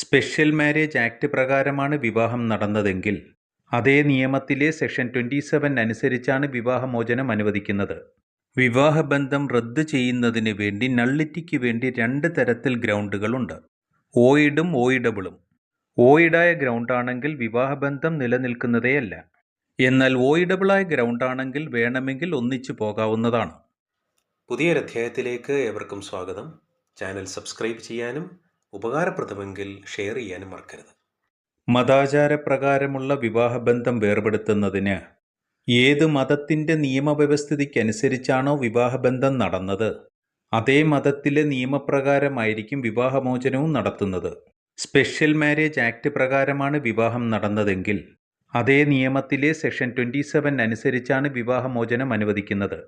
Special marriage act പ്രകാരമാണ് വിവാഹം നടന്നതെങ്കിൽ അതേ നിയമത്തിലെ സെക്ഷൻ ട്വന്റി സെവൻ അനുസരിച്ചാണ് വിവാഹമോചനം അനുവദിക്കുന്നത്. വിവാഹബന്ധം റദ്ദ് ചെയ്യുന്നതിന് വേണ്ടി നള്ളിറ്റിക്ക് വേണ്ടി രണ്ട് തരത്തിൽ ഗ്രൗണ്ടുകളുണ്ട് ഓയിഡും ഓയിഡബിളും ഓയിഡായ ഗ്രൗണ്ടാണെങ്കിൽ വിവാഹബന്ധം നിലനിൽക്കുന്നതേയല്ല. എന്നാൽ ഓയിഡബിളായ ഗ്രൗണ്ടാണെങ്കിൽ വേണമെങ്കിൽ ഒന്നിച്ചു പോകാവുന്നതാണ്. പുതിയൊരധ്യായത്തിലേക്ക് ഏവർക്കും സ്വാഗതം. ചാനൽ സബ്സ്ക്രൈബ് ചെയ്യാനും ഉപകാരപ്രദമെങ്കിൽ ഷെയർ ചെയ്യാനും മറക്കരുത്. മതാചാരപ്രകാരമുള്ള വിവാഹബന്ധം വേർപെടുത്തുന്നതിന് ഏത് മതത്തിന്റെ നിയമവ്യവസ്ഥിതിക്കനുസരിച്ചാണോ വിവാഹബന്ധം നടന്നത് അതേ മതത്തിലെ നിയമപ്രകാരമായിരിക്കും വിവാഹമോചനവും നടത്തുന്നത്. സ്പെഷ്യൽ മാരേജ് ആക്ട് പ്രകാരമാണ് വിവാഹം നടന്നതെങ്കിൽ അതേ നിയമത്തിലെ സെക്ഷൻ ട്വന്റി സെവൻ അനുസരിച്ചാണ് വിവാഹമോചനം അനുവദിക്കുന്നത്.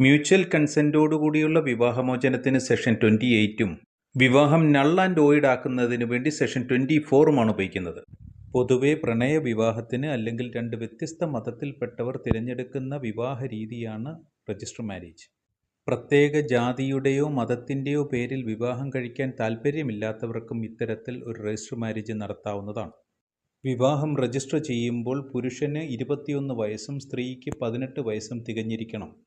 മ്യൂച്വൽ കൺസെന്റോടുകൂടിയുള്ള വിവാഹമോചനത്തിന് സെക്ഷൻ ട്വന്റി എയ്റ്റും വിവാഹം നൾ ആൻഡ് ഓയിഡ് ആക്കുന്നതിന് വേണ്ടി സെഷൻ ട്വന്റി ഫോറുമാണ് ഉപയോഗിക്കുന്നത്. പൊതുവെ പ്രണയ വിവാഹത്തിന് അല്ലെങ്കിൽ രണ്ട് വ്യത്യസ്ത മതത്തിൽപ്പെട്ടവർ തിരഞ്ഞെടുക്കുന്ന വിവാഹ രീതിയാണ് രജിസ്റ്റർ മാരേജ്. പ്രത്യേക ജാതിയുടെയോ മതത്തിന്റെയോ പേരിൽ വിവാഹം കഴിക്കാൻ താല്പര്യമില്ലാത്തവർക്കും ഇത്തരത്തിൽ ഒരു രജിസ്റ്റർ മാരേജ് നടത്താവുന്നതാണ്. വിവാഹം രജിസ്റ്റർ ചെയ്യുമ്പോൾ പുരുഷന് ഇരുപത്തിയൊന്ന് വയസ്സും സ്ത്രീക്ക് പതിനെട്ട് വയസ്സും തികഞ്ഞിരിക്കണം.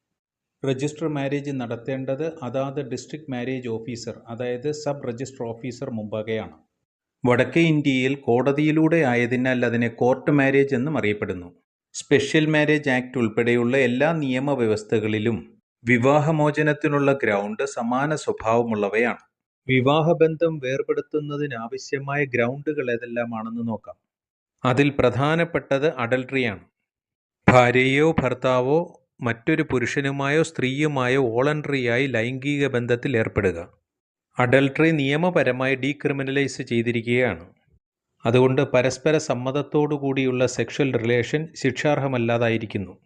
രജിസ്റ്റർ മാരേജ് നടത്തേണ്ടത് അതാത് ഡിസ്ട്രിക്ട് മാരേജ് ഓഫീസർ അതായത് സബ് രജിസ്റ്റർ ഓഫീസർ മുമ്പാകെയാണ്. വടക്കേ ഇന്ത്യയിൽ കോടതിയിലൂടെ ആയതിനാൽ അതിനെ കോർട്ട് മാരേജ് എന്നും അറിയപ്പെടുന്നു. സ്പെഷ്യൽ മാരേജ് ആക്ട് ഉൾപ്പെടെയുള്ള എല്ലാ നിയമവ്യവസ്ഥകളിലും വിവാഹമോചനത്തിനുള്ള ഗ്രൗണ്ട് സമാന സ്വഭാവമുള്ളവയാണ്. വിവാഹബന്ധം വേർപെടുത്തുന്നതിനാവശ്യമായ ഗ്രൗണ്ടുകൾ ഏതെല്ലാമാണെന്ന് നോക്കാം. അതിൽ പ്രധാനപ്പെട്ടത് അഡൽട്രിയാണ് ഭാര്യയോ ഭർത്താവോ മറ്റൊരു പുരുഷനുമായോ സ്ത്രീയുമായോ വോളണ്ടറിയായി ലൈംഗിക ബന്ധത്തിൽ ഏർപ്പെടുക. അഡൽട്ടറി നിയമപരമായി ഡീക്രിമിനലൈസ് ചെയ്തിരിക്കുകയാണ്. അതുകൊണ്ട് പരസ്പര സമ്മതത്തോടു കൂടിയുള്ള സെക്ഷൽ റിലേഷൻ ശിക്ഷാർഹമല്ലാതായിരിക്കുന്നു.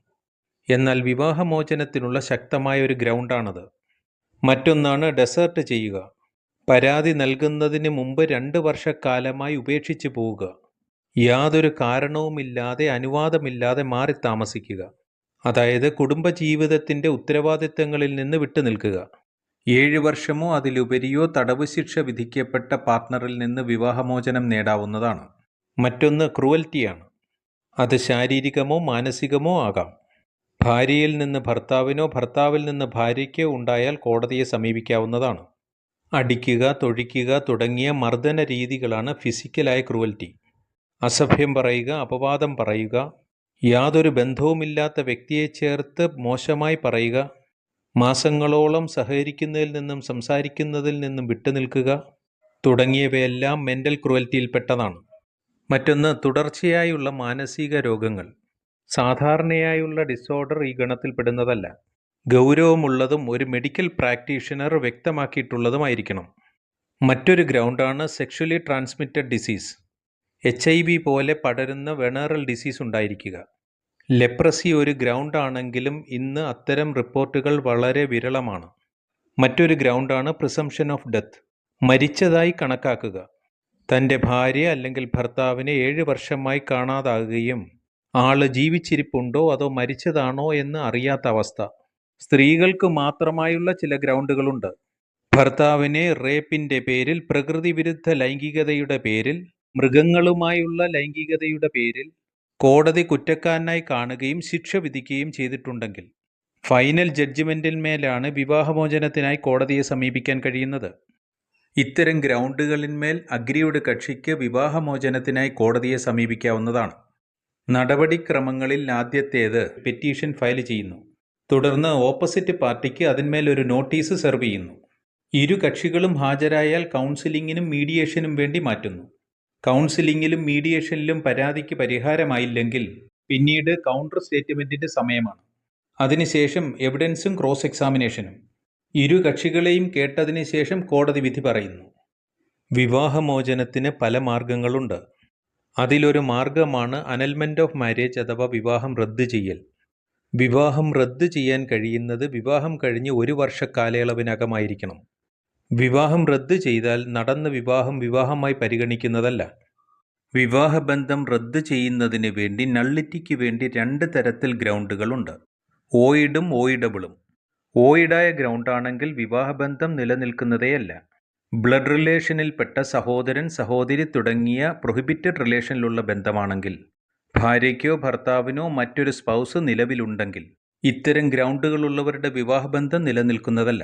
എന്നാൽ വിവാഹമോചനത്തിനുള്ള ശക്തമായ ഒരു ഗ്രൗണ്ടാണത്. മറ്റൊന്നാണ് ഡെസേർട്ട് ചെയ്യുക. പരാതി നൽകുന്നതിന് മുമ്പ് രണ്ട് വർഷക്കാലമായി ഉപേക്ഷിച്ചു പോവുക. യാതൊരു കാരണവുമില്ലാതെ അനുവാദമില്ലാതെ മാറി താമസിക്കുക. അതായത് കുടുംബജീവിതത്തിന്റെ ഉത്തരവാദിത്തങ്ങളിൽ നിന്ന് വിട്ടുനിൽക്കുക ഏഴ് വർഷമോ അതിലുപരിയോ തടവ് ശിക്ഷ വിധിക്കപ്പെട്ട പാർട്ട്ണറിൽ നിന്ന് വിവാഹമോചനം നേടാവുന്നതാണ്. മറ്റൊന്ന് ക്രൂവൽറ്റിയാണ്. അത് ശാരീരികമോ മാനസികമോ ആകാം. ഭാര്യയിൽ നിന്ന് ഭർത്താവിനോ ഭർത്താവിൽ നിന്ന് ഭാര്യയ്ക്കോ ഉണ്ടായാൽ കോടതിയെ സമീപിക്കാവുന്നതാണ്. അടിക്കുക തൊഴിക്കുക തുടങ്ങിയ മർദ്ദന രീതികളാണ് ഫിസിക്കലായ ക്രൂവൽറ്റി. അസഭ്യം പറയുക അപവാദം പറയുക യാതൊരു ബന്ധവുമില്ലാത്ത വ്യക്തിയെ ചേർത്ത് മോശമായി പറയുക മാസങ്ങളോളം സഹകരിക്കുന്നതിൽ നിന്നും സംസാരിക്കുന്നതിൽ നിന്നും വിട്ടുനിൽക്കുക തുടങ്ങിയവയെല്ലാം മെന്റൽ ക്രുവൽറ്റിയിൽപ്പെട്ടതാണ്. മറ്റൊന്ന് തുടർച്ചയായുള്ള മാനസിക രോഗങ്ങൾ. സാധാരണയായുള്ള ഡിസോർഡർ ഈ ഗണത്തിൽപ്പെടുന്നതല്ല ഗൗരവമുള്ളതും ഒരു മെഡിക്കൽ പ്രാക്ടീഷണർ വ്യക്തമാക്കിയിട്ടുള്ളതുമായിരിക്കണം. മറ്റൊരു ഗ്രൗണ്ടാണ് sexually transmitted disease. H I V പോലെ പടരുന്ന വെണറൽ ഡിസീസ് ഉണ്ടായിരിക്കുക. ലെപ്രസി ഒരു ഗ്രൗണ്ടാണെങ്കിലും ഇന്ന് അത്തരം റിപ്പോർട്ടുകൾ വളരെ വിരളമാണ്. മറ്റൊരു ഗ്രൗണ്ടാണ് പ്രിസംഷൻ ഓഫ് ഡെത്ത്. മരിച്ചതായി കണക്കാക്കുക. തന്റെ ഭാര്യ അല്ലെങ്കിൽ ഭർത്താവിനെ ഏഴ് വർഷമായി കാണാതാകുകയും ആൾ ജീവിച്ചിരിപ്പുണ്ടോ അതോ മരിച്ചതാണോ എന്ന് അറിയാത്ത അവസ്ഥ. സ്ത്രീകൾക്ക് മാത്രമായുള്ള ചില ഗ്രൗണ്ടുകളുണ്ട്. ഭർത്താവിനെ റേപ്പിന്റെ പേരിൽ പ്രകൃതി വിരുദ്ധ ലൈംഗികതയുടെ പേരിൽ മൃഗങ്ങളുമായുള്ള ലൈംഗികതയുടെ പേരിൽ കോടതി കുറ്റക്കാരനായി കാണുകയും ശിക്ഷ വിധിക്കുകയും ചെയ്തിട്ടുണ്ടെങ്കിൽ ഫൈനൽ ജഡ്ജിമെന്റിന്മേലാണ് വിവാഹമോചനത്തിനായി കോടതിയെ സമീപിക്കാൻ കഴിയുന്നത്. ഇത്തരം ഗ്രൗണ്ടുകളിന്മേൽ അഗ്രിയുടെ കക്ഷിക്ക് വിവാഹമോചനത്തിനായി കോടതിയെ സമീപിക്കാവുന്നതാണ്. നടപടിക്രമങ്ങളിൽ ആദ്യത്തേത് പെറ്റീഷൻ ഫയൽ ചെയ്യുന്നു. തുടർന്ന് ഓപ്പോസിറ്റ് പാർട്ടിക്ക് അതിന്മേൽ ഒരു നോട്ടീസ് സെർവ് ചെയ്യുന്നു. ഇരു കക്ഷികളും ഹാജരായാൽ കൗൺസിലിങ്ങിനും മീഡിയേഷനും വേണ്ടി മാറ്റുന്നു. കൗൺസിലിങ്ങിലും മീഡിയേഷനിലും പരാതിക്ക് പരിഹാരമായില്ലെങ്കിൽ പിന്നീട് കൗണ്ടർ സ്റ്റേറ്റ്മെന്റിന്റെ സമയമാണ്. അതിനുശേഷം എവിഡൻസും ക്രോസ് എക്സാമിനേഷനും. ഇരു കക്ഷികളെയും കേട്ടതിന് ശേഷം കോടതി വിധി പറയുന്നു. വിവാഹമോചനത്തിന് പല മാർഗങ്ങളുണ്ട്. അതിലൊരു മാർഗമാണ് അനൽമെന്റ് ഓഫ് മാരേജ് അഥവാ വിവാഹം റദ്ദ് ചെയ്യൽ. വിവാഹം റദ്ദ് ചെയ്യാൻ കഴിയുന്നത് വിവാഹം കഴിഞ്ഞ് ഒരു വർഷ കാലയളവിനകമായിരിക്കണം. വിവാഹം റദ്ദ് ചെയ്താൽ നടന്ന വിവാഹം വിവാഹമായി പരിഗണിക്കുന്നതല്ല. വിവാഹബന്ധം റദ്ദ് ചെയ്യുന്നതിന് വേണ്ടി നള്ളിറ്റിക്ക് വേണ്ടി രണ്ട് തരത്തിൽ ഗ്രൗണ്ടുകളുണ്ട്. ഓയിഡും ഓയിഡബിളും. ഓയിഡായ ഗ്രൗണ്ടാണെങ്കിൽ വിവാഹബന്ധം നിലനിൽക്കുന്നതേയല്ല. ബ്ലഡ് റിലേഷനിൽപ്പെട്ട സഹോദരൻ സഹോദരി തുടങ്ങിയ പ്രൊഹിബിറ്റഡ് റിലേഷനിലുള്ള ബന്ധമാണെങ്കിൽ ഭാര്യയ്ക്കോ ഭർത്താവിനോ മറ്റൊരു സ്പൗസ് നിലവിലുണ്ടെങ്കിൽ ഇത്തരം ഗ്രൗണ്ടുകളുള്ളവരുടെ വിവാഹബന്ധം നിലനിൽക്കുന്നതല്ല.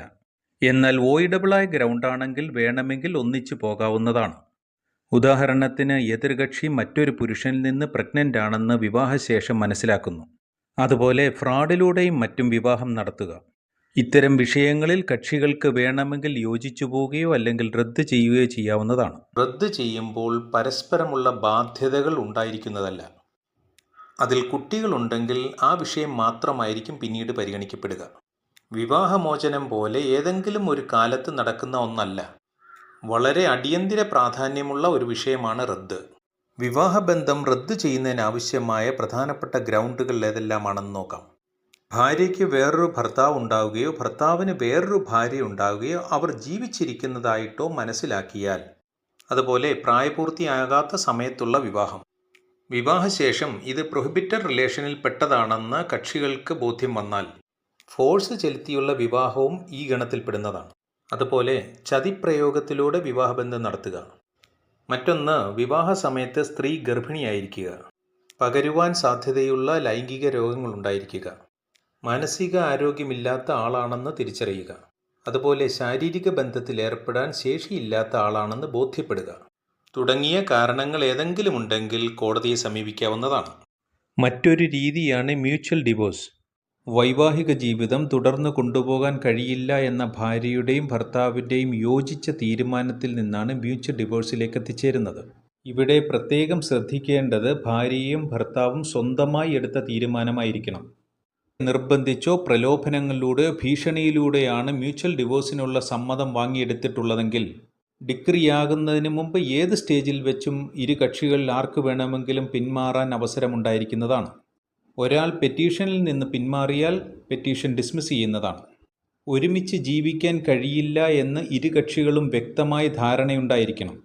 എന്നാൽ വോയിഡബിളായ ഗ്രൗണ്ടാണെങ്കിൽ വേണമെങ്കിൽ ഒന്നിച്ചു പോകാവുന്നതാണ്. ഉദാഹരണത്തിന് എതിർകക്ഷി മറ്റൊരു പുരുഷനിൽ നിന്ന് പ്രഗ്നന്റ് ആണെന്ന് വിവാഹശേഷം മനസ്സിലാക്കുന്നു. അതുപോലെ ഫ്രോഡിലൂടെയും മറ്റും വിവാഹം നടത്തുക. ഇത്തരം വിഷയങ്ങളിൽ കക്ഷികൾക്ക് വേണമെങ്കിൽ യോജിച്ചു പോവുകയോ അല്ലെങ്കിൽ റദ്ദ് ചെയ്യുകയോ ചെയ്യാവുന്നതാണ്. റദ്ദ് ചെയ്യുമ്പോൾ പരസ്പരമുള്ള ബാധ്യതകൾ ഉണ്ടായിരിക്കുന്നതല്ല. അതിൽ കുട്ടികളുണ്ടെങ്കിൽ ആ വിഷയം മാത്രമായിരിക്കും പിന്നീട് പരിഗണിക്കപ്പെടുക. വിവാഹമോചനം പോലെ ഏതെങ്കിലും ഒരു കാലത്ത് നടക്കുന്ന ഒന്നല്ല. വളരെ അടിയന്തിര പ്രാധാന്യമുള്ള ഒരു വിഷയമാണ് റദ്ദ്. വിവാഹബന്ധം റദ്ദ് ചെയ്യുന്നതിനാവശ്യമായ പ്രധാനപ്പെട്ട ഗ്രൗണ്ടുകൾ ഏതെല്ലാമാണെന്ന് നോക്കാം. ഭാര്യയ്ക്ക് വേറൊരു ഭർത്താവ് ഉണ്ടാവുകയോ ഭർത്താവിന് വേറൊരു ഭാര്യ ഉണ്ടാവുകയോ അവർ ജീവിച്ചിരിക്കുന്നതായിട്ടോ മനസ്സിലാക്കിയാൽ അതുപോലെ പ്രായപൂർത്തിയാകാത്ത സമയത്തുള്ള വിവാഹം. വിവാഹശേഷം ഇത് പ്രൊഹിബിറ്റഡ് റിലേഷനിൽ പെട്ടതാണെന്ന് കക്ഷികൾക്ക് ബോധ്യം വന്നാൽ ഫോഴ്സ് ചെലുത്തിയുള്ള വിവാഹവും ഈ ഗണത്തിൽപ്പെടുന്നതാണ് അതുപോലെ ചതിപ്രയോഗത്തിലൂടെ വിവാഹബന്ധം നടത്തുക. മറ്റൊന്ന് വിവാഹ സമയത്ത് സ്ത്രീ ഗർഭിണിയായിരിക്കുക. പകരുവാൻ സാധ്യതയുള്ള ലൈംഗിക രോഗങ്ങൾ ഉണ്ടായിരിക്കുക. മാനസിക ആരോഗ്യമില്ലാത്ത ആളാണെന്ന് തിരിച്ചറിയുക. അതുപോലെ ശാരീരിക ബന്ധത്തിൽ ഏർപ്പെടാൻ ശേഷിയില്ലാത്ത ആളാണെന്ന് ബോധ്യപ്പെടുക. തുടങ്ങിയ കാരണങ്ങൾ ഏതെങ്കിലും ഉണ്ടെങ്കിൽ കോടതിയെ സമീപിക്കാവുന്നതാണ്. മറ്റൊരു രീതിയാണ് മ്യൂച്വൽ ഡിവോഴ്സ്. വൈവാഹിക ജീവിതം തുടർന്ന് കൊണ്ടുപോകാൻ കഴിയില്ല എന്ന ഭാര്യയുടെയും ഭർത്താവിന്റെയും യോജിച്ച തീരുമാനത്തിൽ നിന്നാണ് മ്യൂച്വൽ ഡിവോഴ്സിലേക്ക് എത്തിച്ചേരുന്നത്. ഇവിടെ പ്രത്യേകം ശ്രദ്ധിക്കേണ്ടത് ഭാര്യയും ഭർത്താവും സ്വന്തമായി എടുത്ത തീരുമാനമായിരിക്കണം. നിർബന്ധിച്ചോ പ്രലോഭനങ്ങളിലൂടെയോ ഭീഷണിയിലൂടെയാണ് മ്യൂച്വൽ ഡിവോഴ്സിനുള്ള സമ്മതം വാങ്ങിയെടുത്തിട്ടുള്ളതെങ്കിൽ ഡിഗ്രിയാകുന്നതിന് മുമ്പ് ഏത് സ്റ്റേജിൽ വെച്ചും ഇരു കക്ഷികളിൽ ആർക്ക് വേണമെങ്കിലും പിന്മാറാൻ അവസരമുണ്ടായിരിക്കുന്നതാണ്. ഒരാൾ പെറ്റീഷനിൽ നിന്ന് പിന്മാറിയാൽ പെറ്റീഷൻ ഡിസ്മിസ് ചെയ്യുന്നതാണ്. ഒരുമിച്ച് ജീവിക്കാൻ കഴിയില്ല എന്ന് ഇരു കക്ഷികളും വ്യക്തമായ ധാരണയുണ്ടായിരിക്കണം.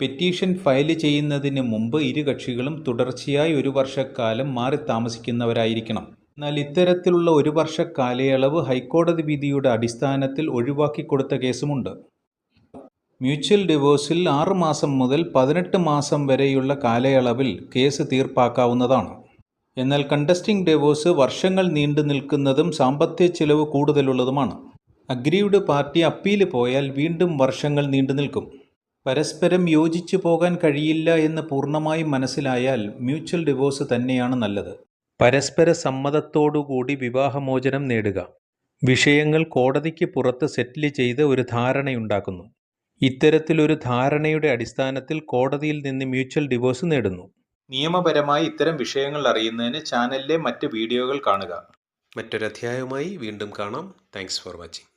പെറ്റീഷൻ ഫയൽ ചെയ്യുന്നതിന് മുമ്പ് ഇരു കക്ഷികളും തുടർച്ചയായി ഒരു വർഷക്കാലം മാറി താമസിക്കുന്നവരായിരിക്കണം. എന്നാൽ ഇത്തരത്തിലുള്ള ഒരു വർഷ കാലയളവ് ഹൈക്കോടതി വിധിയുടെ അടിസ്ഥാനത്തിൽ ഒഴിവാക്കി കൊടുത്ത കേസുമുണ്ട്. മ്യൂച്വൽ ഡിവോഴ്സിൽ ആറ് മാസം മുതൽ പതിനെട്ട് മാസം വരെയുള്ള കാലയളവിൽ കേസ് തീർപ്പാക്കാവുന്നതാണ്. എന്നാൽ കണ്ടസ്റ്റിംഗ് ഡിവോഴ്സ് വർഷങ്ങൾ നീണ്ടു നിൽക്കുന്നതും സാമ്പത്തിക ചിലവ് കൂടുതലുള്ളതുമാണ്. അഗ്രീവ്ഡ് പാർട്ടി അപ്പീൽ പോയാൽ വീണ്ടും വർഷങ്ങൾ നീണ്ടു നിൽക്കും. പരസ്പരം യോജിച്ചു പോകാൻ കഴിയില്ല എന്ന് പൂർണമായും മനസ്സിലായാൽ മ്യൂച്വൽ ഡിവോഴ്സ് തന്നെയാണ് നല്ലത്. പരസ്പര സമ്മതത്തോടുകൂടി വിവാഹമോചനം നേടുക. വിഷയങ്ങൾ കോടതിക്ക് പുറത്ത് സെറ്റിൽ ചെയ്ത് ഒരു ധാരണയുണ്ടാക്കുന്നു. ഇത്തരത്തിലൊരു ധാരണയുടെ അടിസ്ഥാനത്തിൽ കോടതിയിൽ നിന്ന് മ്യൂച്വൽ ഡിവോഴ്സ് നേടുന്നു. നിയമപരമായി ഇത്തരം വിഷയങ്ങൾ അറിയുന്നതിന് ചാനലിലെ മറ്റ് വീഡിയോകൾ കാണുക. മറ്റൊരധ്യായവുമായി വീണ്ടും കാണാം. Thanks for watching